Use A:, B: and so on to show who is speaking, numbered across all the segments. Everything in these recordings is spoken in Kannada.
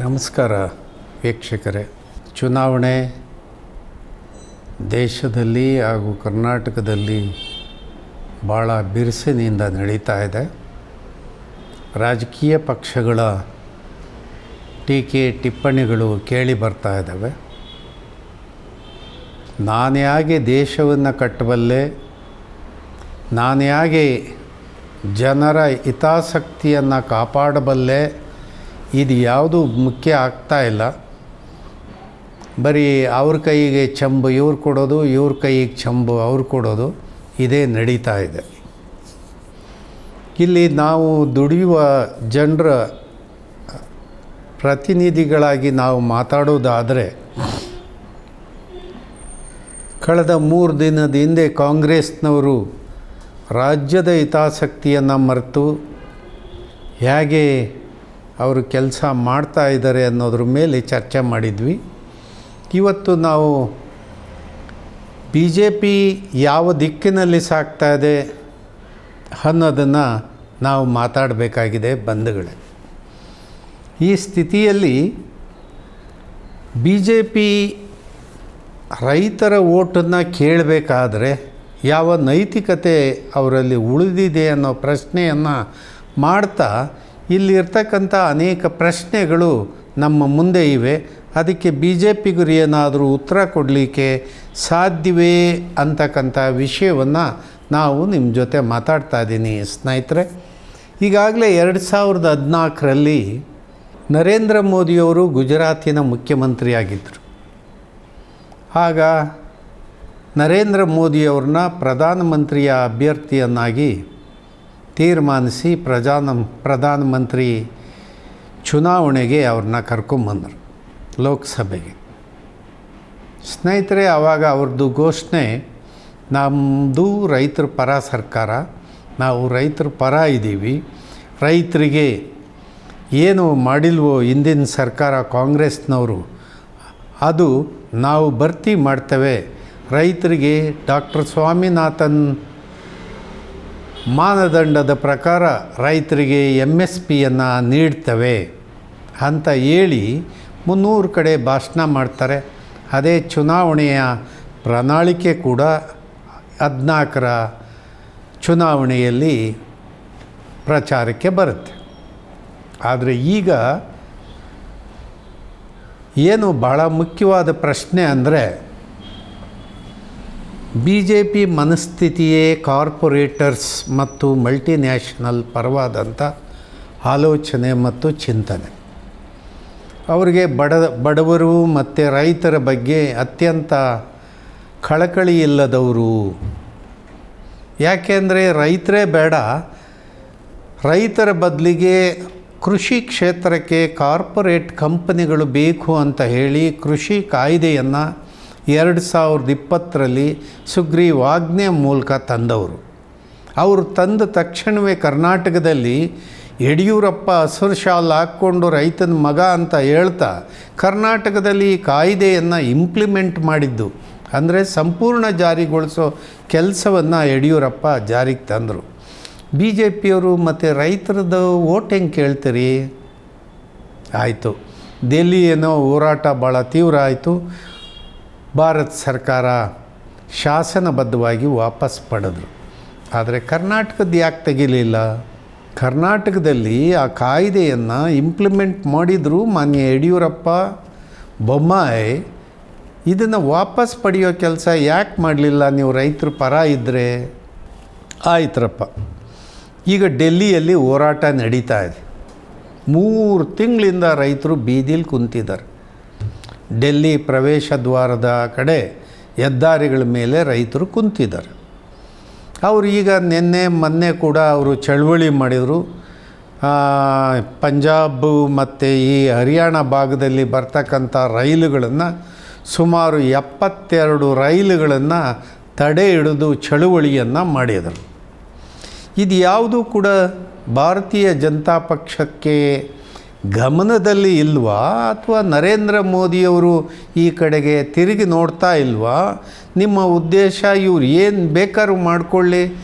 A: ನಮಸ್ಕಾರ ವೀಕ್ಷಕರೇ. ಚುನಾವಣೆ ದೇಶದಲ್ಲಿ ಹಾಗೂ ಕರ್ನಾಟಕದಲ್ಲಿ ಭಾಳ ಬಿರುಸಿನಿಂದ ನಡೀತಾ ಇದೆ. ರಾಜಕೀಯ ಪಕ್ಷಗಳ ಟೀಕೆ ಟಿಪ್ಪಣಿಗಳು ಕೇಳಿ ಬರ್ತಾ ಇದ್ದಾವೆ. ನಾನ್ಯಾಗೆ ದೇಶವನ್ನು ಕಟ್ಟಬಲ್ಲೆ ನಾನ್ಯಾಗೆ ಜನರ ಹಿತಾಸಕ್ತಿಯನ್ನು ಕಾಪಾಡಬಲ್ಲೆ ಇದು ಯಾವುದು ಮುಖ್ಯ ಆಗ್ತಾ ಇಲ್ಲ. ಬರೀ ಅವ್ರ ಕೈಗೆ ಚಂಬು, ಇವ್ರು ಕೊಡೋದು, ಇವ್ರ ಕೈಗೆ ಚಂಬು, ಅವ್ರು ಕೊಡೋದು, ಇದೇ ನಡೀತಾ ಇದೆ. ಇಲ್ಲಿ ನಾವು ದುಡಿಯುವ ಜನರ ಪ್ರತಿನಿಧಿಗಳಾಗಿ ನಾವು ಮಾತಾಡೋದಾದರೆ, ಕಳೆದ ಮೂರು ದಿನದ ಹಿಂದೆ ಕಾಂಗ್ರೆಸ್ನವರು ರಾಜ್ಯದ ಹಿತಾಸಕ್ತಿಯನ್ನು ಮರೆತು, ಹೇಗೆ ಅವರು ಕೆಲಸ ಮಾಡ್ತಾ ಇದ್ದಾರೆ ಅನ್ನೋದ್ರ ಮೇಲೆ ಚರ್ಚೆ ಮಾಡಿದ್ವಿ. ಇವತ್ತು ನಾವು ಬಿ ಜೆ ಪಿ ಯಾವ ದಿಕ್ಕಿನಲ್ಲಿ ಸಾಕ್ತಾ ಇದೆ ಅನ್ನೋದನ್ನು ನಾವು ಮಾತಾಡಬೇಕಾಗಿದೆ ಬಂಧುಗಳೇ. ಈ ಸ್ಥಿತಿಯಲ್ಲಿ ಬಿ ಜೆ ಪಿ ರೈತರ ಓಟನ್ನು ಕೇಳಬೇಕಾದ್ರೆ ಯಾವ ನೈತಿಕತೆ ಅವರಲ್ಲಿ ಉಳಿದಿದೆ ಅನ್ನೋ ಪ್ರಶ್ನೆಯನ್ನು ಮಾಡ್ತಾ ಇಲ್ಲಿರ್ತಕ್ಕಂಥ ಅನೇಕ ಪ್ರಶ್ನೆಗಳು ನಮ್ಮ ಮುಂದೆ ಇವೆ. ಅದಕ್ಕೆ ಬಿ ಜೆ ಪಿಗುರಿ ಏನಾದರೂ ಉತ್ತರ ಕೊಡಲಿಕ್ಕೆ ಸಾಧ್ಯವೇ ಅಂತಕ್ಕಂಥ ವಿಷಯವನ್ನು ನಾವು ನಿಮ್ಮ ಜೊತೆ ಮಾತಾಡ್ತಾ ಇದ್ದೀನಿ ಸ್ನೇಹಿತರೆ. ಈಗಾಗಲೇ ಎರಡು ಸಾವಿರದ ಹದಿನಾಲ್ಕರಲ್ಲಿ ನರೇಂದ್ರ ಮೋದಿಯವರು ಗುಜರಾತಿನ ಮುಖ್ಯಮಂತ್ರಿಯಾಗಿದ್ದರು. ಆಗ ನರೇಂದ್ರ ಮೋದಿಯವ್ರನ್ನ ಪ್ರಧಾನಮಂತ್ರಿಯ ಅಭ್ಯರ್ಥಿಯನ್ನಾಗಿ ತೀರ್ಮಾನಿಸಿ ಪ್ರಜಾನ ಪ್ರಧಾನಮಂತ್ರಿ ಚುನಾವಣೆಗೆ ಅವ್ರನ್ನ ಕರ್ಕೊಂಬಂದರು ಲೋಕಸಭೆಗೆ. ಸ್ನೇಹಿತರೆ ಆವಾಗ ಅವ್ರದ್ದು ಘೋಷಣೆ ನಮ್ಮದು ರೈತರ ಪರ ಸರ್ಕಾರ, ನಾವು ರೈತರ ಪರ ಇದ್ದೀವಿ, ರೈತರಿಗೆ ಏನು ಮಾಡಿಲ್ವೋ ಹಿಂದಿನ ಸರ್ಕಾರ ಕಾಂಗ್ರೆಸ್ನವರು, ಅದು ನಾವು ಭರ್ತಿ ಮಾಡ್ತೇವೆ, ರೈತರಿಗೆ ಡಾಕ್ಟರ್ ಸ್ವಾಮಿನಾಥನ್ ಮಾನದಂಡದ ಪ್ರಕಾರ ರೈತರಿಗೆ ಎಂ ಎಸ್ ಪಿಯನ್ನು ನೀಡ್ತವೆ ಅಂತ ಹೇಳಿ ಮುನ್ನೂರು ಕಡೆ ಭಾಷಣ ಮಾಡ್ತಾರೆ. ಅದೇ ಚುನಾವಣೆಯ ಪ್ರಣಾಳಿಕೆ ಕೂಡ ಹದಿನಾಲ್ಕರ ಚುನಾವಣೆಯಲ್ಲಿ ಪ್ರಚಾರಕ್ಕೆ ಬರುತ್ತೆ. ಆದರೆ ಈಗ ಏನು ಭಾಳ ಮುಖ್ಯವಾದ ಪ್ರಶ್ನೆ ಅಂದರೆ ಬಿ ಜೆ ಪಿ ಮನಸ್ಥಿತಿಯೇ ಕಾರ್ಪೊರೇಟರ್ಸ್ ಮತ್ತು ಮಲ್ಟಿನ್ಯಾಷನಲ್ ಪರವಾದಂಥ ಆಲೋಚನೆ ಮತ್ತು ಚಿಂತನೆ. ಅವರಿಗೆ ಬಡ, ಬಡವರು ಮತ್ತು ರೈತರ ಬಗ್ಗೆ ಅತ್ಯಂತ ಕಳಕಳಿ ಇಲ್ಲದವರು. ಯಾಕೆಂದರೆ ರೈತರೇ ಬೇಡ, ರೈತರ ಬದಲಿಗೆ ಕೃಷಿ ಕ್ಷೇತ್ರಕ್ಕೆ ಕಾರ್ಪೊರೇಟ್ ಕಂಪನಿಗಳು ಬೇಕು ಅಂತ ಹೇಳಿ ಕೃಷಿ ಕಾಯ್ದೆಯನ್ನು ಎರಡು ಸಾವಿರದ ಇಪ್ಪತ್ತರಲ್ಲಿ ಸುಗ್ರೀವಾಜ್ಞೆ ಮೂಲಕ ತಂದವರು. ಅವರು ತಂದ ತಕ್ಷಣವೇ ಕರ್ನಾಟಕದಲ್ಲಿ ಯಡಿಯೂರಪ್ಪ ಹಸಿರು ಶಾಲ್ ಹಾಕ್ಕೊಂಡು ರೈತನ ಮಗ ಅಂತ ಹೇಳ್ತಾ ಕರ್ನಾಟಕದಲ್ಲಿ ಈ ಕಾಯ್ದೆಯನ್ನು ಇಂಪ್ಲಿಮೆಂಟ್ ಮಾಡಿದ್ದು. ಅಂದರೆ ಸಂಪೂರ್ಣ ಜಾರಿಗೊಳಿಸೋ ಕೆಲಸವನ್ನು ಯಡಿಯೂರಪ್ಪ ಜಾರಿಗೆ ತಂದರು. ಬಿ ಜೆ ಪಿಯವರು ಮತ್ತು ರೈತರದ್ದು ಓಟ್ ಹೆಂಗೆ ಕೇಳ್ತೀರಿ? ಆಯಿತು. ದೆಲ್ಲಿ ಏನೋ ಹೋರಾಟ ಭಾಳ ತೀವ್ರ ಆಯಿತು. ಭಾರತ ಸರ್ಕಾರ ಶಾಸನಬದ್ಧವಾಗಿ ವಾಪಸ್ ಪಡೆದ್ರು ಆದರೆ ಕರ್ನಾಟಕದ ಯಾಕೆ ತೆಗಿಲಿಲ್ಲ? ಕರ್ನಾಟಕದಲ್ಲಿ ಆ ಕಾಯ್ದೆಯನ್ನು ಇಂಪ್ಲಿಮೆಂಟ್ ಮಾಡಿದರೂ ಮಾನ್ಯ ಯಡಿಯೂರಪ್ಪ, ಬೊಮ್ಮಾಯಿ. ಇದನ್ನು ವಾಪಸ್ ಪಡೆಯೋ ಕೆಲಸ ಯಾಕೆ ಮಾಡಲಿಲ್ಲ? ನೀವು ರೈತರು ಪರ ಇದ್ದರೆ ಆಯ್ತರಪ್ಪ. ಈಗ ಡೆಲ್ಲಿಯಲ್ಲಿ ಹೋರಾಟ ನಡೀತಾ ಇದೆ. ಮೂರು ತಿಂಗಳಿಂದ ರೈತರು ಬೀದಿಲಿ ಕುಂತಿದ್ದಾರೆ. ಡೆಲ್ಲಿ ಪ್ರವೇಶ ದ್ವಾರದ ಕಡೆ ಹೆದ್ದಾರಿಗಳ ಮೇಲೆ ರೈತರು ಕುಂತಿದ್ದಾರೆ. ಅವರು ಈಗ ನಿನ್ನೆ, ಮೊನ್ನೆ ಕೂಡ ಅವರು ಚಳವಳಿ ಮಾಡಿದರು. ಪಂಜಾಬ್ ಮತ್ತು ಈ ಹರಿಯಾಣ ಭಾಗದಲ್ಲಿ ಬರ್ತಕ್ಕಂಥ ರೈಲುಗಳನ್ನು ಸುಮಾರು ಎಪ್ಪತ್ತೆರಡು ರೈಲುಗಳನ್ನು ತಡೆ ಹಿಡಿದು ಚಳುವಳಿಯನ್ನು ಮಾಡಿದರು. ಇದು ಯಾವುದೂ ಕೂಡ ಭಾರತೀಯ ಜನತಾ ಪಕ್ಷಕ್ಕೆ ಗಮನದಲ್ಲಿ ಇಲ್ವಾ? ಅಥವಾ ನರೇಂದ್ರ ಮೋದಿಯವರು ಈ ಕಡೆಗೆ ತಿರುಗಿ ನೋಡ್ತಾ ಇಲ್ವಾ? ನಿಮ್ಮ ಉದ್ದೇಶ ಇವ್ರು ಏನು ಬೇಕಾದ್ರೂ ಮಾಡಿಕೊಳ್ಳಿ.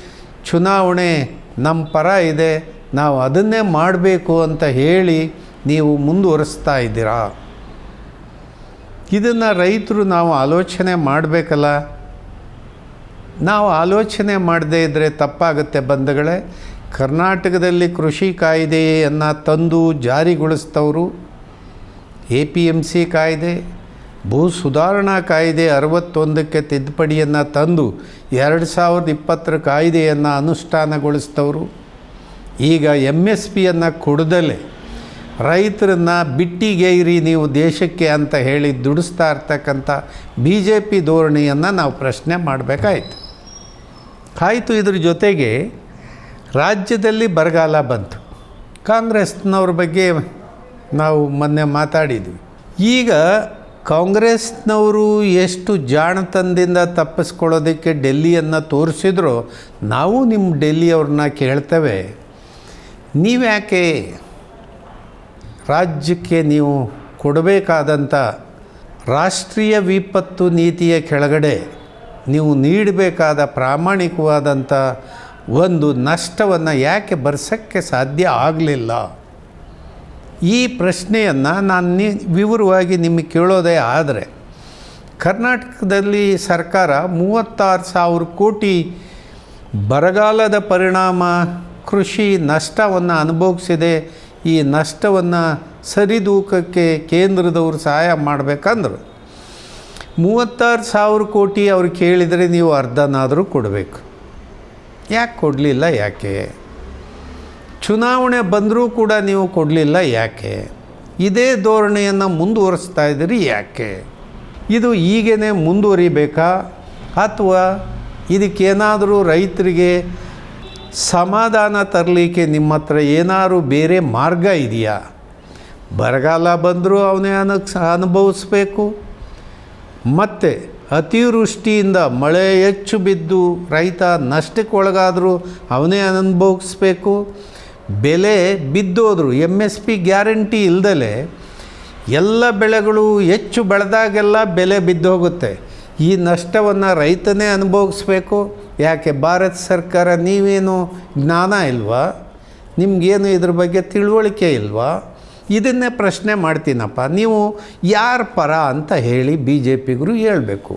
A: ಚುನಾವಣೆ ನಮ್ಮ ಪರ ಇದೆ. ನಾವು ಅದನ್ನೇ ಮಾಡಬೇಕು ಅಂತ ಹೇಳಿ ನೀವು ಮುಂದುವರಿಸ್ತಾ ಇದ್ದೀರಾ? ಇದನ್ನು ರೈತರು ನಾವು ಆಲೋಚನೆ ಮಾಡಬೇಕಲ್ಲ. ನಾವು ಆಲೋಚನೆ ಮಾಡದೇ ಇದ್ದರೆ ತಪ್ಪಾಗುತ್ತೆ ಬಂಧುಗಳೇ. ಕರ್ನಾಟಕದಲ್ಲಿ ಕೃಷಿ ಕಾಯ್ದೆಯನ್ನು ತಂದು ಜಾರಿಗೊಳಿಸ್ತವರು, ಎ ಪಿ ಎಂ ಸಿ ಕಾಯ್ದೆ, ಭೂ ಸುಧಾರಣಾ ಕಾಯ್ದೆ ಅರವತ್ತೊಂದಕ್ಕೆ ತಿದ್ದುಪಡಿಯನ್ನು ತಂದು ಎರಡು ಸಾವಿರದ ಇಪ್ಪತ್ತರ ಕಾಯ್ದೆಯನ್ನು ಅನುಷ್ಠಾನಗೊಳಿಸ್ತವರು. ಈಗ ಎಂ ಎಸ್ ಪಿಯನ್ನು ಕೊಡದಲ್ಲೇ ರೈತರನ್ನ ಬಿಟ್ಟಿಗೇರಿ ನೀವು ದೇಶಕ್ಕೆ ಅಂತ ಹೇಳಿ ದುಡಿಸ್ತಾ ಇರ್ತಕ್ಕಂಥ ಬಿ ಜೆ ಪಿ ಧೋರಣೆಯನ್ನು ನಾವು ಪ್ರಶ್ನೆ ಮಾಡಬೇಕಾಯ್ತು. ಆಯಿತು ಇದ್ರ ಜೊತೆಗೆ ರಾಜ್ಯದಲ್ಲಿ ಬರಗಾಲ ಬಂತು. ಕಾಂಗ್ರೆಸ್ನವ್ರ ಬಗ್ಗೆ ನಾವು ಮೊನ್ನೆ ಮಾತಾಡಿದ್ವಿ. ಈಗ ಕಾಂಗ್ರೆಸ್ನವರು ಎಷ್ಟು ಜಾಣತನದಿಂದ ತಪ್ಪಿಸ್ಕೊಳ್ಳೋದಕ್ಕೆ ಡೆಲ್ಲಿಯನ್ನು ತೋರಿಸಿದ್ರು ನಾವು ನಿಮ್ಮ ಡೆಲ್ಲಿಯವ್ರನ್ನ ಕೇಳ್ತೇವೆ. ನೀವ್ಯಾಕೆ ರಾಜ್ಯಕ್ಕೆ ನೀವು ಕೊಡಬೇಕಾದಂಥ ರಾಷ್ಟ್ರೀಯ ವಿಪತ್ತು ನೀತಿಯ ಕೆಳಗಡೆ ನೀವು ನೀಡಬೇಕಾದ ಪ್ರಾಮಾಣಿಕವಾದಂಥ ಒಂದು ನಷ್ಟವನ್ನು ಯಾಕೆ ಬರ್ಸೋಕ್ಕೆ ಸಾಧ್ಯ ಆಗಲಿಲ್ಲ? ಈ ಪ್ರಶ್ನೆಯನ್ನು ನಾನು ನಿ, ವಿವರವಾಗಿ ನಿಮಗೆ ಕೇಳೋದೇ ಆದರೆ, ಕರ್ನಾಟಕದಲ್ಲಿ ಸರ್ಕಾರ ಮೂವತ್ತಾರು ಸಾವಿರ ಕೋಟಿ ಬರಗಾಲದ ಪರಿಣಾಮ, ಕೃಷಿ ನಷ್ಟವನ್ನು ಅನುಭವಿಸಿದೆ, ಈ ನಷ್ಟವನ್ನು ಸರಿದೂಕಕ್ಕೆ ಕೇಂದ್ರದವರು ಸಹಾಯ ಮಾಡಬೇಕಂದ್ರು. ಮೂವತ್ತಾರು ಸಾವಿರ ಕೋಟಿ ಅವ್ರು ಕೇಳಿದರೆ ನೀವು ಅರ್ಧನಾದರೂ ಕೊಡಬೇಕು. ಯಾಕೆ ಕೊಡಲಿಲ್ಲ ಯಾಕೆ? ಚುನಾವಣೆ ಬಂದರೂ ಕೂಡ ನೀವು ಕೊಡಲಿಲ್ಲ ಯಾಕೆ? ಇದೇ ಧೋರಣೆಯನ್ನು ಮುಂದುವರಿಸ್ತಾ ಇದ್ದೀರಿ ಯಾಕೆ? ಇದು ಈಗೇ ಮುಂದುವರಿಬೇಕಾ? ಅಥವಾ ಇದಕ್ಕೇನಾದರೂ ರೈತರಿಗೆ ಸಮಾಧಾನ ತರಲಿಕ್ಕೆ ನಿಮ್ಮ ಹತ್ರ ಏನಾದರೂ ಬೇರೆ ಮಾರ್ಗ ಇದೆಯಾ? ಬರಗಾಲ ಬಂದರೂ ಅವನೇ ಅನ ಅನುಭವಿಸ್ಬೇಕು. ಮತ್ತು ಅತಿವೃಷ್ಟಿಯಿಂದ ಮಳೆ ಹೆಚ್ಚು ಬಿದ್ದು ರೈತ ನಷ್ಟಕ್ಕೆ ಒಳಗಾದರೂ ಅವನೇ ಅನುಭವಿಸ್ಬೇಕು. ಬೆಲೆ ಬಿದ್ದೋದ್ರು ಎಂ ಎಸ್ ಪಿ ಗ್ಯಾರಂಟಿ ಇಲ್ಲದಲೆ ಎಲ್ಲ ಬೆಳೆಗಳು ಹೆಚ್ಚು ಬೆಳೆದಾಗೆಲ್ಲ ಬೆಲೆ ಬಿದ್ದೋಗುತ್ತೆ. ಈ ನಷ್ಟವನ್ನು ರೈತನೇ ಅನುಭವಿಸ್ಬೇಕು. ಯಾಕೆ? ಭಾರತ ಸರ್ಕಾರ ನೀವೇನು ಜ್ಞಾನ ಇಲ್ವಾ? ನಿಮಗೇನು ಇದ್ರ ಬಗ್ಗೆ ತಿಳುವಳಿಕೆ ಇಲ್ವಾ? ಇದನ್ನೇ ಪ್ರಶ್ನೆ ಮಾಡ್ತೀನಪ್ಪ. ನೀವು ಯಾರ ಪರ ಅಂತ ಹೇಳಿ ಬಿ ಜೆ ಪಿಗರು ಹೇಳಬೇಕು.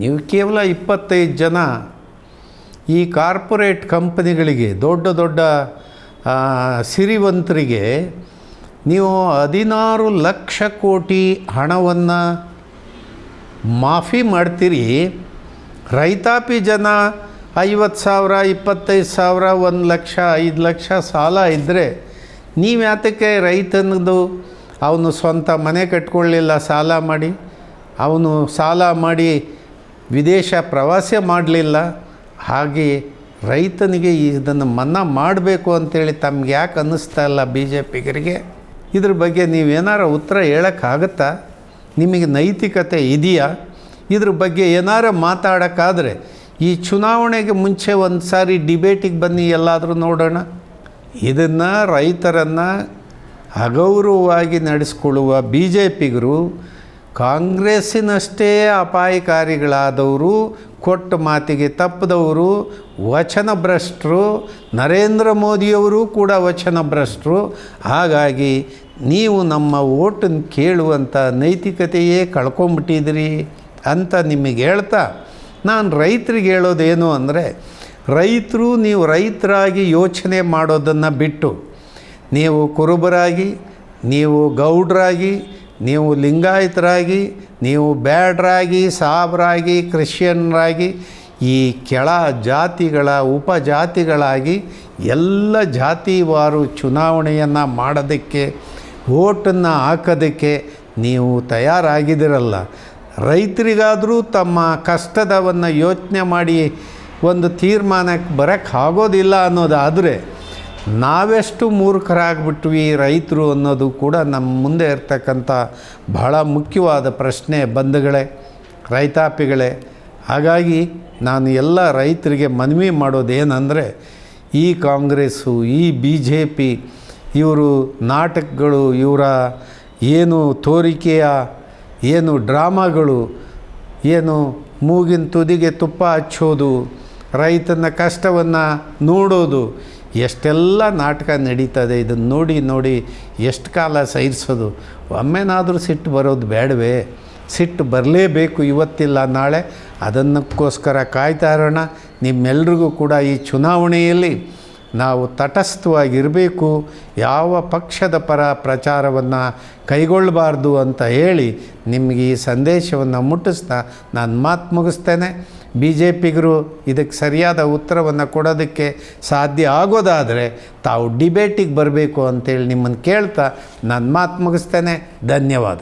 A: ನೀವು ಕೇವಲ ಇಪ್ಪತ್ತೈದು ಜನ ಈ ಕಾರ್ಪೊರೇಟ್ ಕಂಪನಿಗಳಿಗೆ, ದೊಡ್ಡ ದೊಡ್ಡ ಸಿರಿವಂತರಿಗೆ ನೀವು ಹದಿನಾರು ಲಕ್ಷ ಕೋಟಿ ಹಣವನ್ನು ಮಾಫಿ ಮಾಡ್ತೀರಿ. ರೈತಾಪಿ ಜನ ಐವತ್ತು ಸಾವಿರ, ಇಪ್ಪತ್ತೈದು ಸಾವಿರ, ಒಂದು ಲಕ್ಷ, ಐದು ಲಕ್ಷ ಸಾಲ ಇದ್ದರೆ ನೀವು ಯಾತಕ್ಕೆ ರೈತನದು ಅವನು ಸ್ವಂತ ಮನೆ ಕಟ್ಕೊಳ್ಳಿಲ್ಲ, ಸಾಲ ಮಾಡಿ? ಅವನು ಸಾಲ ಮಾಡಿ ವಿದೇಶ ಪ್ರವಾಸ ಮಾಡಲಿಲ್ಲ. ಹಾಗೆ ರೈತನಿಗೆ ಇದನ್ನು ಮನ್ನಾ ಮಾಡಬೇಕು ಅಂತೇಳಿ ತಮ್ಗೆ ಯಾಕೆ ಅನ್ನಿಸ್ತಾ ಇಲ್ಲ ಬಿ ಜೆ ಪಿಗರಿಗೆ ಇದ್ರ ಬಗ್ಗೆ ನೀವೇನಾರ ಉತ್ತರ ಹೇಳೋಕ್ಕಾಗತ್ತಾ? ನಿಮಗೆ ನೈತಿಕತೆ ಇದೆಯಾ? ಇದ್ರ ಬಗ್ಗೆ ಏನಾರ ಮಾತಾಡೋಕ್ಕಾದರೆ ಈ ಚುನಾವಣೆಗೆ ಮುಂಚೆ ಒಂದು ಸಾರಿ ಡಿಬೇಟಿಗೆ ಬನ್ನಿ, ಎಲ್ಲಾದರೂ ನೋಡೋಣ. ಇದನ್ನು ರೈತರನ್ನು ಅಗೌರವವಾಗಿ ನಡೆಸ್ಕೊಳ್ಳುವ ಬಿ ಜೆ ಪಿಗರು ಕಾಂಗ್ರೆಸ್ಸಿನಷ್ಟೇ ಅಪಾಯಕಾರಿಗಳಾದವರು, ಕೊಟ್ಟ ಮಾತಿಗೆ ತಪ್ಪದವರು, ವಚನಭ್ರಷ್ಟರು, ನರೇಂದ್ರ ಮೋದಿಯವರು ಕೂಡ ವಚನಭ್ರಷ್ಟರು. ಹಾಗಾಗಿ ನೀವು ನಮ್ಮ ಓಟನ್ನು ಕೇಳುವಂಥ ನೈತಿಕತೆಯೇ ಕಳ್ಕೊಂಬಿಟ್ಟಿದ್ರಿ ಅಂತ ನಿಮಗೆ ಹೇಳ್ತಾ, ನಾನು ರೈತರಿಗೆ ಹೇಳೋದೇನು ಅಂದರೆ ರೈತರು, ನೀವು ರೈತರಾಗಿ ಯೋಚನೆ ಮಾಡೋದನ್ನು ಬಿಟ್ಟು, ನೀವು ಕುರುಬರಾಗಿ, ನೀವು ಗೌಡ್ರಾಗಿ, ನೀವು ಲಿಂಗಾಯತರಾಗಿ, ನೀವು ಬ್ಯಾಡ್ರಾಗಿ, ಸಾಬ್ರಾಗಿ, ಕ್ರಿಶ್ಚಿಯನ್ರಾಗಿ, ಈ ಕೆಳ ಜಾತಿಗಳ ಉಪಜಾತಿಗಳಾಗಿ ಎಲ್ಲ ಜಾತಿವಾರು ಚುನಾವಣೆಯನ್ನು ಮಾಡೋದಕ್ಕೆ ಓಟನ್ನು ಹಾಕೋದಕ್ಕೆ ನೀವು ತಯಾರಾಗಿದ್ದೀರಲ್ಲ. ರೈತರಿಗಾದರೂ ತಮ್ಮ ಕಷ್ಟದವನ್ನು ಯೋಚನೆ ಮಾಡಿ ಒಂದು ತೀರ್ಮಾನಕ್ಕೆ ಬರೋಕ್ಕೆ ಆಗೋದಿಲ್ಲ ಅನ್ನೋದಾದರೆ ನಾವೆಷ್ಟು ಮೂರ್ಖರಾಗ್ಬಿಟ್ವಿ ರೈತರು ಅನ್ನೋದು ಕೂಡ ನಮ್ಮ ಮುಂದೆ ಇರ್ತಕ್ಕಂಥ ಬಹಳ ಮುಖ್ಯವಾದ ಪ್ರಶ್ನೆ ಬಂಧುಗಳೇ, ರೈತಾಪಿಗಳೇ. ಹಾಗಾಗಿ ನಾನು ಎಲ್ಲ ರೈತರಿಗೆ ಮನವಿ ಮಾಡೋದೇನೆಂದರೆ, ಈ ಕಾಂಗ್ರೆಸ್ಸು, ಈ ಬಿ ಜೆ ಪಿ ಇವರು ನಾಟಕಗಳು, ಇವರ ಏನು ತೋರಿಕೆಯ, ಏನು ಡ್ರಾಮಾಗಳು, ಏನು ಮೂಗಿನ ತುದಿಗೆ ತುಪ್ಪ ಹಚ್ಚೋದು ರೈತನ ಕಷ್ಟವನ್ನು ನೋಡೋದು, ಎಷ್ಟೆಲ್ಲ ನಾಟಕ ನಡೀತದೆ ಇದನ್ನು ನೋಡಿ ನೋಡಿ ಎಷ್ಟು ಕಾಲ ಸಹಿಸೋದು ಒಮ್ಮೆನಾದರೂ ಸಿಟ್ಟು ಬರೋದು ಬೇಡವೇ ಸಿಟ್ಟು ಬರಲೇಬೇಕು ಇವತ್ತಿಲ್ಲ, ನಾಳೆ ಅದನ್ನಕ್ಕೋಸ್ಕರ ಕಾಯ್ತಾ ಇರೋಣ. ನಿಮ್ಮೆಲ್ರಿಗೂ ಕೂಡ ಈ ಚುನಾವಣೆಯಲ್ಲಿ ನಾವು ತಟಸ್ಥವಾಗಿರಬೇಕು. ಯಾವ ಪಕ್ಷದ ಪರ ಪ್ರಚಾರವನ್ನು ಕೈಗೊಳ್ಳಬಾರ್ದು ಅಂತ ಹೇಳಿ ನಿಮಗೆ ಈ ಸಂದೇಶವನ್ನು ಮುಟ್ಟಿಸ್ತಾ ನಾನು ಮಾತು ಮುಗಿಸ್ತೇನೆ. ಬಿ ಜೆ ಪಿಗರು ಇದಕ್ಕೆ ಸರಿಯಾದ ಉತ್ತರವನ್ನು ಕೊಡೋದಕ್ಕೆ ಸಾಧ್ಯ ಆಗೋದಾದರೆ ತಾವು ಡಿಬೇಟಿಗೆ ಬರಬೇಕು ಅಂತೇಳಿ ನಿಮ್ಮನ್ನು ಕೇಳ್ತಾ ನಾನು ಮಾತು ಮುಗಿಸ್ತೇನೆ. ಧನ್ಯವಾದ.